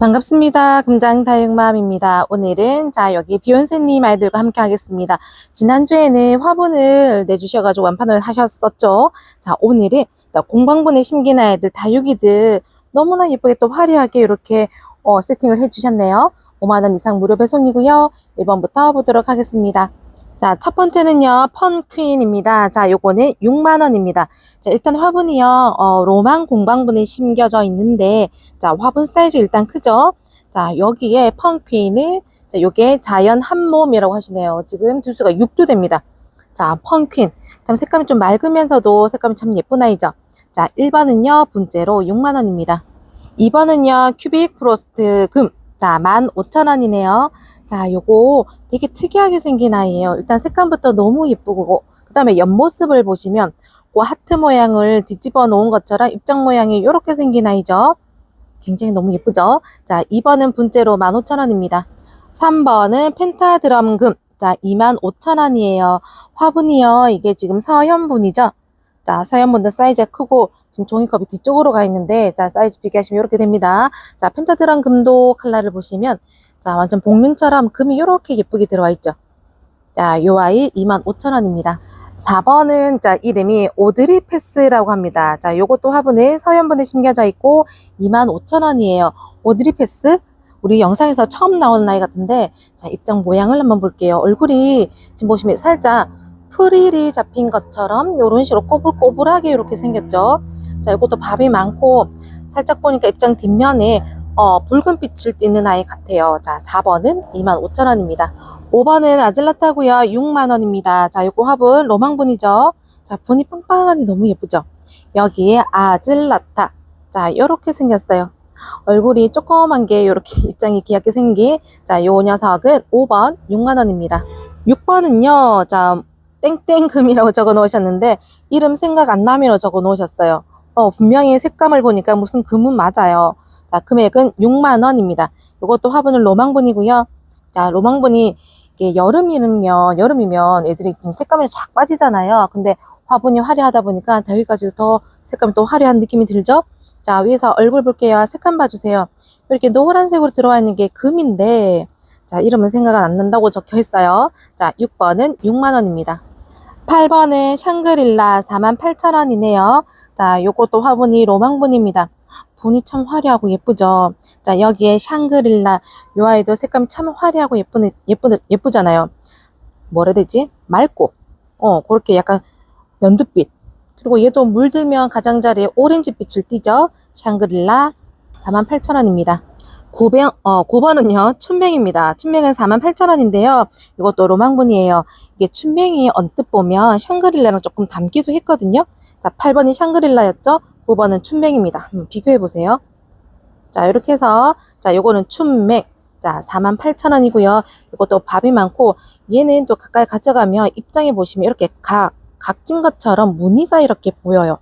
반갑습니다. 금장 다육맘입니다. 오늘은 자 여기 비욘세님 아이들과 함께 하겠습니다. 지난주에는 화분을 내주셔가지고 완판을 하셨었죠. 자 오늘은 자, 공방분에 심긴 아이들 다육이들 너무나 예쁘게 또 화려하게 이렇게 어, 세팅을 해주셨네요. 5만원 이상 무료 배송이고요. 1번부터 보도록 하겠습니다. 자, 첫 번째는요, 펀퀸입니다. 자, 요거는 6만원입니다. 자, 일단 화분이요, 어, 로망 공방분에 심겨져 있는데, 자, 화분 사이즈 일단 크죠? 자, 여기에 펀퀸은, 자, 요게 자연 한몸이라고 하시네요. 지금 두수가 6도 됩니다. 자, 펀퀸. 참 색감이 좀 맑으면서도 색감이 참 예쁜 아이죠? 자, 1번은요, 분째로 6만원입니다. 2번은요, 큐빅 프로스트 금. 자, 15,000원이네요. 자, 요거 되게 특이하게 생긴 아이예요. 일단 색감부터 너무 예쁘고, 그 다음에 옆모습을 보시면, 그 하트 모양을 뒤집어 놓은 것처럼 입장 모양이 이렇게 생긴 아이죠. 굉장히 너무 예쁘죠? 자, 2번은 분째로 15,000원입니다. 3번은 펜타드럼금. 자, 25,000원이에요. 화분이요. 이게 지금 서연분이죠? 자, 서연분도 사이즈가 크고, 지금 종이컵이 뒤쪽으로 가 있는데, 자, 사이즈 비교하시면 이렇게 됩니다. 자, 펜타드럼 금도 컬러를 보시면, 자, 완전 복륜처럼 금이 이렇게 예쁘게 들어와 있죠. 자, 요 아이 25,000원입니다. 4번은 자, 이름이 오드리 패스라고 합니다. 자, 요것도 화분에 서연분에 심겨져 있고 25,000원이에요. 오드리 패스? 우리 영상에서 처음 나오는 아이 같은데 자, 입장 모양을 한번 볼게요. 얼굴이 지금 보시면 살짝 프릴이 잡힌 것처럼 이런 식으로 꼬불꼬불하게 이렇게 생겼죠. 자, 이것도 밥이 많고 살짝 보니까 입장 뒷면에 어, 붉은 빛을 띠는 아이 같아요. 자, 4번은 25,000원입니다. 5번은 아질라타고요. 6만원입니다. 자, 요거 화분 로망분이죠. 자, 분이 빵빵하니 너무 예쁘죠? 여기에 아질라타. 자, 요렇게 생겼어요. 얼굴이 조그만 게 요렇게 입장이 귀엽게 생긴 자, 요 녀석은 5번 6만원입니다. 6번은요. 자, 땡땡금이라고 적어 놓으셨는데 이름 생각 안 나미로 적어 놓으셨어요. 어, 분명히 색감을 보니까 무슨 금은 맞아요. 자, 금액은 6만 원입니다. 이것도 화분은 로망분이고요. 자, 로망분이 여름이면 여름이면 애들이 좀 색감이 쫙 빠지잖아요. 근데 화분이 화려하다 보니까 더위까지도 더 색감이 또 화려한 느낌이 들죠? 자, 위에서 얼굴 볼게요. 색감 봐주세요. 이렇게 노란색으로 들어와 있는 게 금인데, 자, 이름은 생각 안 난다고 적혀 있어요. 자, 6번은 6만 원입니다. 8번은 샹그릴라 48,000원이네요. 자, 요것도 화분이 로망분입니다. 분이 참 화려하고 예쁘죠. 자, 여기에 샹그릴라 요 아이도 색감이 참 화려하고 예쁘 예쁘 예쁘잖아요. 뭐라 해야 되지? 맑고 어, 그렇게 약간 연두빛. 그리고 얘도 물들면 가장자리에 오렌지빛을 띠죠. 샹그릴라 48,000원입니다. 9번, 어, 9번은요, 춘맹입니다. 춘맹은 48,000원인데요. 이것도 로망분이에요. 이게 춘맹이 언뜻 보면 샹그릴라랑 조금 닮기도 했거든요. 자, 8번이 샹그릴라였죠? 9번은 춘맹입니다. 비교해보세요. 자, 이렇게 해서, 자, 요거는 춘맹. 자, 48,000원이고요. 이것도 밥이 많고, 얘는 또 가까이 가져가면 입장에 보시면 이렇게 각, 각진 것처럼 무늬가 이렇게 보여요.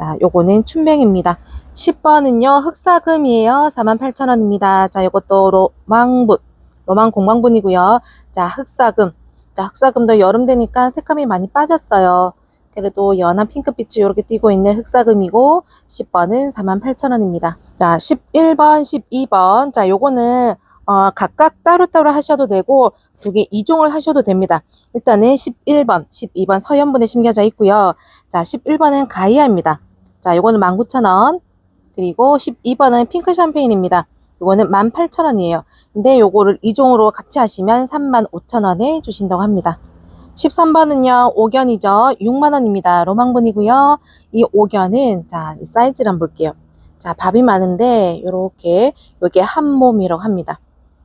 자, 요거는 춘맹입니다. 10번은요, 흑사금이에요. 48,000원입니다. 자, 요것도 로망분, 로망 공방분이고요. 자, 흑사금. 자, 흑사금도 여름 되니까 색감이 많이 빠졌어요. 그래도 연한 핑크빛이 이렇게 띄고 있는 흑사금이고 10번은 48,000원입니다. 자, 11번, 12번. 자, 요거는 어, 각각 따로따로 하셔도 되고 두 개 이종을 하셔도 됩니다. 일단은 11번, 12번 서연분에 심겨져 있고요. 자, 11번은 가이아입니다. 자, 요거는 19,000원. 그리고 12번은 핑크 샴페인입니다. 요거는 18,000원이에요. 근데 요거를 이종으로 같이 하시면 35,000원에 주신다고 합니다. 13번은요, 옥견이죠. 6만원입니다. 로망분이고요. 이 옥견은, 자, 이 사이즈를 한번 볼게요. 자, 밥이 많은데, 요렇게, 요게 한 몸이라고 합니다.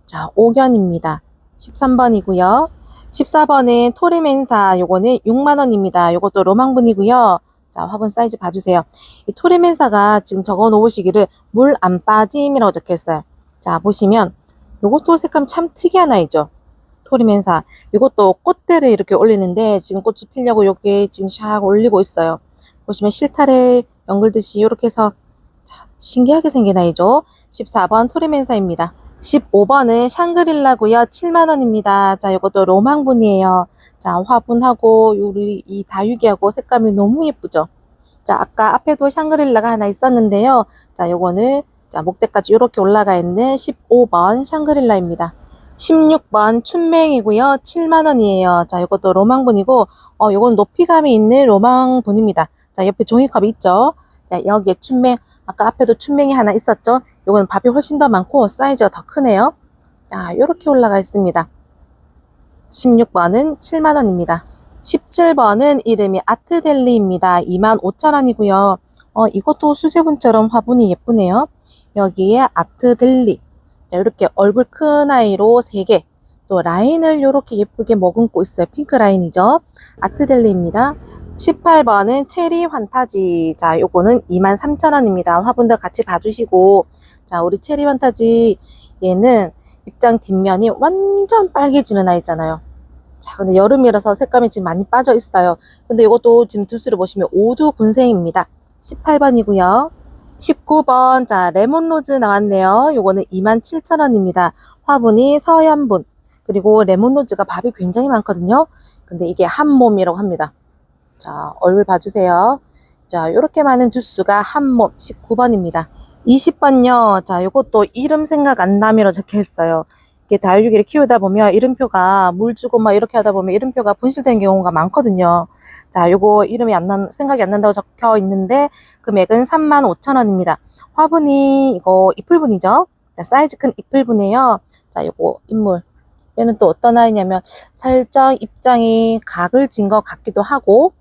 자, 옥견입니다. 13번이고요. 14번은 토리멘사, 요거는 6만원입니다. 요것도 로망분이고요. 자, 화분 사이즈 봐주세요. 이 토리멘사가 지금 적어 놓으시기를 물 안 빠짐이라고 적혀 있어요. 자, 보시면, 요것도 색감 참 특이한 아이죠. 토리멘사. 이것도 꽃대를 이렇게 올리는데 지금 꽃이 피려고 여기 지금 샥 올리고 있어요. 보시면 실타래 연글듯이 이렇게 해서 자, 신기하게 생긴 아이죠. 14번 토리멘사입니다. 15번은 샹그릴라고요. 7만원입니다. 자, 이것도 로망분이에요. 자, 화분하고 요리 이 다육이하고 색감이 너무 예쁘죠. 자, 아까 앞에도 샹그릴라가 하나 있었는데요. 자, 요거는 자, 목대까지 이렇게 올라가 있는 15번 샹그릴라입니다. 16번 춘맹이고요. 7만원이에요. 자, 이것도 로망분이고, 어, 요건 높이감이 있는 로망분입니다. 자, 옆에 종이컵이 있죠. 자, 여기에 춘맹, 아까 앞에도 춘맹이 하나 있었죠. 요건 밥이 훨씬 더 많고, 사이즈가 더 크네요. 자, 요렇게 올라가 있습니다. 16번은 7만원입니다. 17번은 이름이 아트델리입니다. 25,000원이고요. 어, 이것도 수제분처럼 화분이 예쁘네요. 여기에 아트델리. 자, 이렇게 얼굴 큰 아이로 3개. 또 라인을 이렇게 예쁘게 머금고 있어요. 핑크 라인이죠. 아트델리입니다. 18번은 체리 환타지. 자, 요거는 23,000원입니다. 화분도 같이 봐주시고. 자, 우리 체리 환타지 얘는 입장 뒷면이 완전 빨개지는 아이 있잖아요. 자, 근데 여름이라서 색감이 지금 많이 빠져 있어요. 근데 이것도 지금 두수를 보시면 오두 군생입니다. 18번이고요. 19번, 자, 레몬로즈 나왔네요. 요거는 27,000원입니다. 화분이 서연분. 그리고 레몬로즈가 밥이 굉장히 많거든요. 근데 이게 한 몸이라고 합니다. 자, 얼굴 봐주세요. 자, 요렇게 많은 두수가 한 몸, 19번입니다. 20번요. 자, 요것도 이름 생각 안 나미로 적혀 있어요. 이게 다육이를 키우다 보면 이름표가 물 주고 막 이렇게 하다 보면 이름표가 분실된 경우가 많거든요. 자, 요거 이름이 안 난, 생각이 안 난다고 적혀 있는데 금액은 35,000원입니다. 화분이 이거 이풀분이죠. 자, 사이즈 큰 이풀분이에요. 자, 요거 인물. 얘는 또 어떤 아이냐면 살짝 입장이 각을 진 것 같기도 하고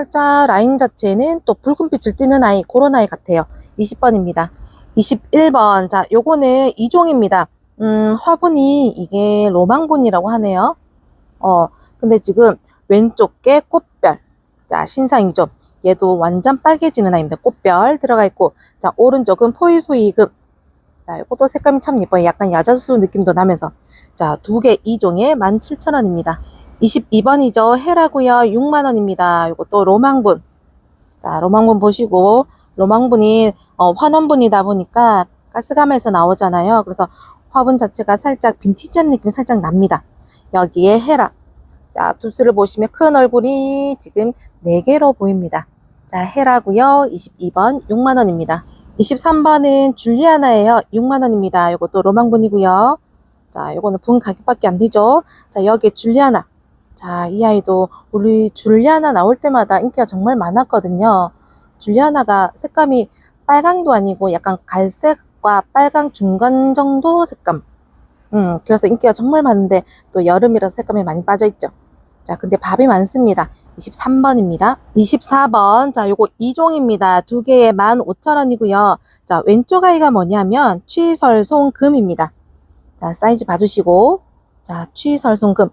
살짝 라인 자체는 또 붉은빛을 띠는 아이, 그런 아이 같아요. 20번입니다. 21번. 자, 요거는 이종입니다. 음, 화분이 이게 로망분이라고 하네요. 어, 근데 지금 왼쪽 게 꽃별. 자, 신상이죠. 얘도 완전 빨개지는 아이입니다. 꽃별 들어가 있고. 자, 오른쪽은 포이소이급. 자, 이것도 색감이 참 예뻐요. 약간 야자수 느낌도 나면서. 자, 두 개 이종에 17,000원입니다. 22번이죠. 해라고요. 6만원입니다. 이것도 로망분. 자, 로망분 보시고, 로망분이 어, 환원분이다 보니까 가스감에서 나오잖아요. 그래서 화분 자체가 살짝 빈티지한 느낌이 살짝 납니다. 여기에 헤라. 자, 두수를 보시면 큰 얼굴이 지금 4개로 보입니다. 자, 헤라고요. 22번 6만원입니다. 23번은 줄리아나예요. 6만원입니다. 이것도 로망분이고요. 자, 요거는 분 가격밖에 안 되죠. 자, 여기에 줄리아나. 자, 이 아이도 우리 줄리아나 나올 때마다 인기가 정말 많았거든요. 줄리아나가 색감이 빨강도 아니고 약간 갈색과 빨강 중간 정도 색감. 음, 그래서 인기가 정말 많은데 또 여름이라서 색감이 많이 빠져 있죠. 자, 근데 밥이 많습니다. 23번입니다. 24번. 자, 요거 2종입니다. 두 개에 15,000원이고요. 자, 왼쪽 아이가 뭐냐면 취설송금입니다. 자, 사이즈 봐주시고. 자, 취설송금.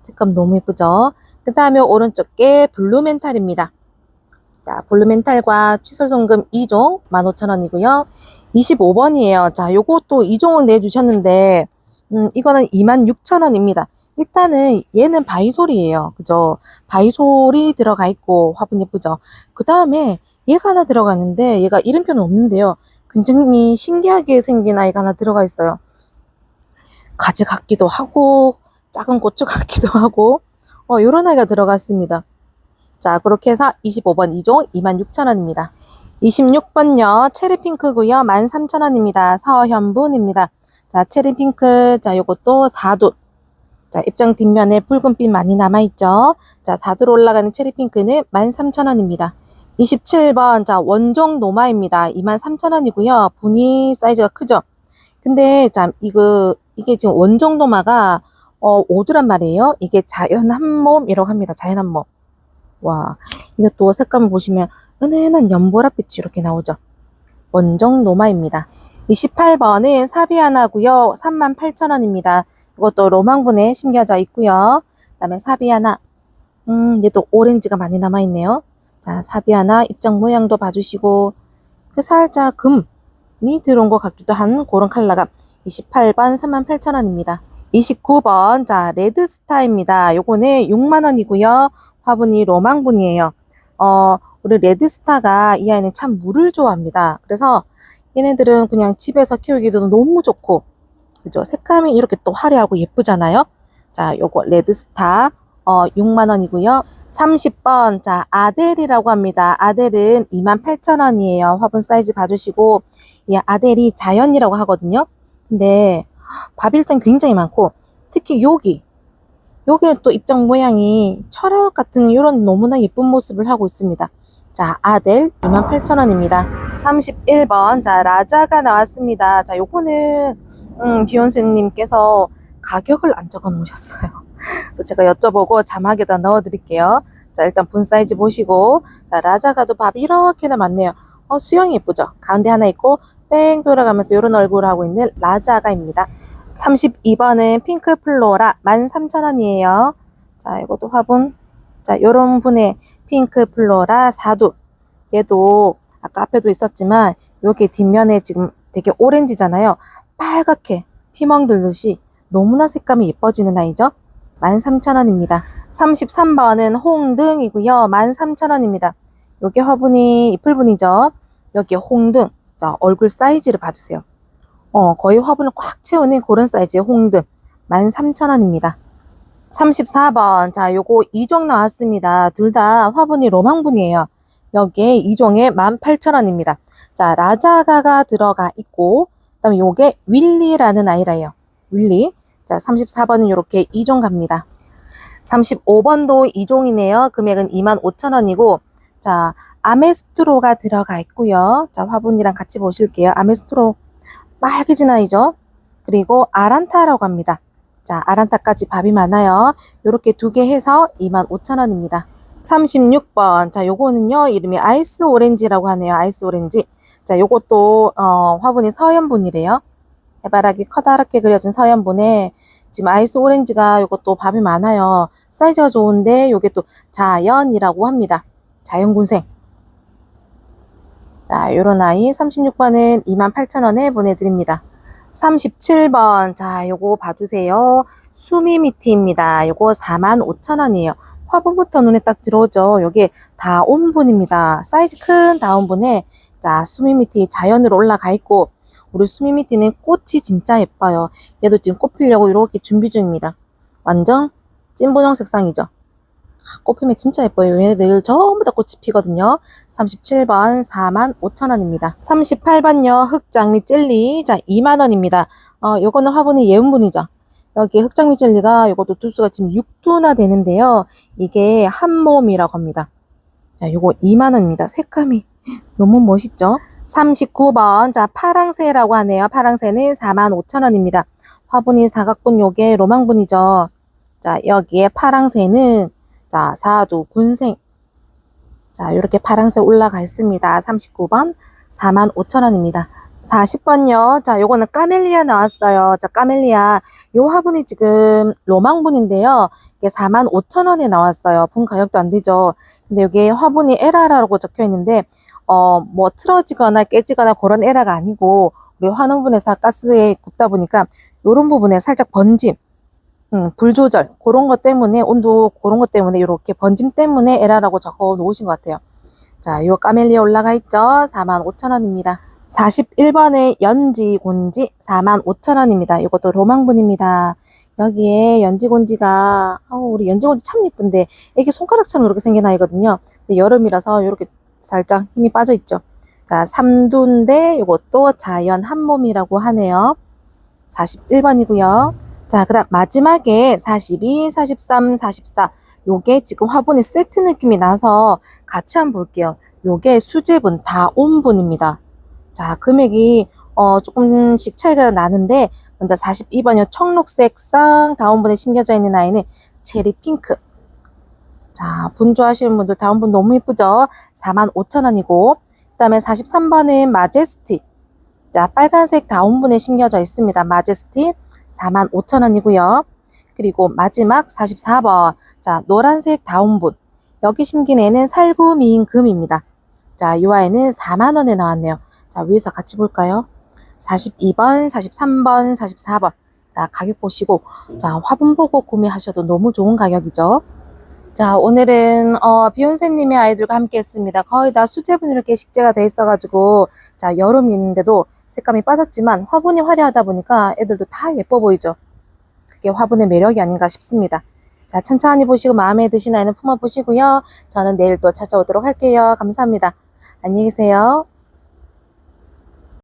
색감 너무 예쁘죠? 그 다음에 오른쪽 게 블루멘탈입니다. 자, 블루멘탈과 취설송금 2종 15,000원이고요. 25번이에요. 자, 요것도 2종을 내주셨는데, 음, 이거는 26,000원입니다. 일단은 얘는 바이솔이에요. 그죠? 바이솔이 들어가 있고 화분 예쁘죠? 그 다음에 얘가 하나 들어가는데 얘가 이름표는 없는데요. 굉장히 신기하게 생긴 아이가 하나 들어가 있어요. 가지 같기도 하고 작은 고추 같기도 하고 어, 요런 아이가 들어갔습니다. 자, 그렇게 해서 25번 2종 26,000원입니다. 26번요. 체리핑크고요. 13,000원입니다. 서현분입니다. 자, 체리핑크. 자, 요것도 4두. 자, 입장 뒷면에 붉은빛 많이 남아있죠. 자, 4두로 올라가는 체리핑크는 13,000원입니다. 27번. 자, 원종 노마입니다. 23,000원이고요. 분이 사이즈가 크죠. 근데 참 이거 이게 지금 원종 노마가 어, 오두란 말이에요. 이게 자연 한 몸이라고 합니다. 자연 한 몸. 와, 이것도 색감을 보시면 은은한 연보라빛이 이렇게 나오죠. 원종 노마입니다. 28번은 사비아나고요. 38,000원입니다. 이것도 로망분에 심겨져 있고요. 그 다음에 사비아나. 음, 얘도 오렌지가 많이 남아 있네요. 자, 사비아나 입장 모양도 봐주시고 그 살짝 금이 들어온 것 같기도 한 그런 컬러가 28번 38,000원입니다. 29번 자 레드스타입니다. 요거는 6만원이고요. 화분이 로망분이에요. 어, 우리 레드스타가 이 아이는 참 물을 좋아합니다. 그래서 얘네들은 그냥 집에서 키우기도 너무 좋고, 그죠? 색감이 이렇게 또 화려하고 예쁘잖아요? 자, 요거 레드스타, 어, 6만원이고요. 30번, 자, 아델이라고 합니다. 아델은 28,000원이에요. 화분 사이즈 봐주시고, 이 아델이 자연이라고 하거든요. 근데, 바빌턴 굉장히 많고, 특히 여기, 여기는 또 입장 모양이 철학 같은 이런 너무나 예쁜 모습을 하고 있습니다. 자, 아델 28,000원입니다. 31번, 자, 라자가 나왔습니다. 자, 요거는, 음, 비욘세님께서 가격을 안 적어 놓으셨어요. 그래서 제가 여쭤보고 자막에다 넣어 드릴게요. 자, 일단 분 사이즈 보시고, 자, 라자가도 밥 이렇게나 많네요. 어, 수영이 예쁘죠? 가운데 하나 있고, 뺑 돌아가면서 이런 얼굴을 하고 있는 라자가입니다. 32번은 핑크 플로라 13,000원이에요. 자, 이것도 화분. 자, 요런 분의 핑크 플로라 사두. 얘도 아까 앞에도 있었지만, 요게 뒷면에 지금 되게 오렌지잖아요. 빨갛게 피멍 들듯이 너무나 색감이 예뻐지는 아이죠. 13,000원입니다. 33번은 홍등이고요. 13,000원입니다. 요게 화분이 이플분이죠. 여기 홍등. 자, 얼굴 사이즈를 봐주세요. 어, 거의 화분을 꽉 채우는 그런 사이즈의 홍등. 13,000원입니다. 34번. 자, 요거 2종 나왔습니다. 둘 다 화분이 로망분이에요. 여기에 2종에 18,000원입니다. 자, 라자가가 들어가 있고, 그 다음에 요게 윌리라는 아이라요. 윌리. 자, 34번은 이렇게 2종 갑니다. 35번도 2종이네요. 금액은 25,000원이고, 자, 아메스트로가 들어가 있고요. 자, 화분이랑 같이 보실게요. 아메스트로 빨개 진 아이죠. 그리고 아란타라고 합니다. 자, 아란타까지 밥이 많아요. 요렇게 두 개 해서 25,000원입니다. 36번. 자, 요거는요, 이름이 아이스 오렌지라고 하네요. 아이스 오렌지. 자, 요것도, 어, 화분이 서연분이래요. 해바라기 커다랗게 그려진 서연분에 지금 아이스 오렌지가 요것도 밥이 많아요. 사이즈가 좋은데 요게 또 자연이라고 합니다. 자연군생. 자, 요런 아이 36번은 28,000원에 보내드립니다. 37번. 자, 요거 봐주세요. 수미미티입니다. 요거 45,000원이에요. 화분부터 눈에 딱 들어오죠. 요게 다온분입니다. 사이즈 큰 다온분에 자, 수미미티 자연으로 올라가 있고 우리 수미미티는 꽃이 진짜 예뻐요. 얘도 지금 꽃 피려고 이렇게 준비 중입니다. 완전 찐분홍 색상이죠. 꽃 피면 진짜 예뻐요. 얘네들 전부 다 꽃이 피거든요. 37번 45,000원입니다. 38번요. 흑장미 젤리. 자, 2만원입니다. 어, 요거는 화분이 예은분이죠. 여기 흑장미 젤리가 요것도 두수가 지금 6두나 되는데요. 이게 한 몸이라고 합니다. 자, 요거 2만원입니다. 색감이 너무 멋있죠? 39번. 자, 파랑새라고 하네요. 파랑새는 45,000원입니다. 화분이 사각분 요게 로망분이죠. 자, 여기에 파랑새는 자, 사두, 군생. 자, 이렇게 파랑색 올라가 있습니다. 39번 45,000원입니다. 40번요. 자, 요거는 까멜리아 나왔어요. 자, 까멜리아. 요 화분이 지금 로망분인데요. 이게 45,000원에 나왔어요. 분 가격도 안 되죠. 근데 여기에 화분이 에라라고 적혀 있는데, 어, 뭐 틀어지거나 깨지거나 그런 에라가 아니고, 우리 환원분에서 가스에 굽다 보니까 요런 부분에 살짝 번짐. 음, 불 조절 그런 것 때문에 온도 그런 것 때문에 이렇게 번짐 때문에 에라라고 적어 놓으신 것 같아요. 자, 요 까멜리아 올라가 있죠. 45,000원입니다. 41번의 연지 곤지 45,000원입니다. 이것도 로망분입니다. 여기에 연지곤지가 어, 우리 연지곤지 참 예쁜데 이게 손가락처럼 이렇게 생긴 아이거든요. 여름이라서 이렇게 살짝 힘이 빠져 있죠. 자, 삼두인데 이것도 자연 한몸이라고 하네요. 41번이고요. 자, 그 다음 마지막에 42, 43, 44. 요게 지금 화분이 세트 느낌이 나서 같이 한번 볼게요. 요게 수제분 다 온분입니다. 자, 금액이 어, 조금씩 차이가 나는데 먼저 42번이요. 청록색상 다운분에 심겨져 있는 아이는 체리 핑크. 자, 분 좋아하시는 분들 다운분 너무 예쁘죠? 45,000원이고 그 다음에 43번은 마제스티. 자, 빨간색 다운분에 심겨져 있습니다. 마제스티. 45,000원이고요. 그리고 마지막 44번. 자, 노란색 다운분. 여기 심긴 애는 살구미인 금입니다. 자, 이 아이는 4만원에 나왔네요. 자, 위에서 같이 볼까요? 42번, 43번, 44번. 자, 가격 보시고, 자, 화분 보고 구매하셔도 너무 좋은 가격이죠. 자, 오늘은, 어, 비욘세님의 아이들과 함께 했습니다. 거의 다 수제분 이렇게 식재가 돼 있어가지고, 자, 여름인데도 색감이 빠졌지만 화분이 화려하다 보니까 애들도 다 예뻐 보이죠. 그게 화분의 매력이 아닌가 싶습니다. 자, 천천히 보시고 마음에 드신 아이는 품어보시고요. 저는 내일 또 찾아오도록 할게요. 감사합니다. 안녕히 계세요.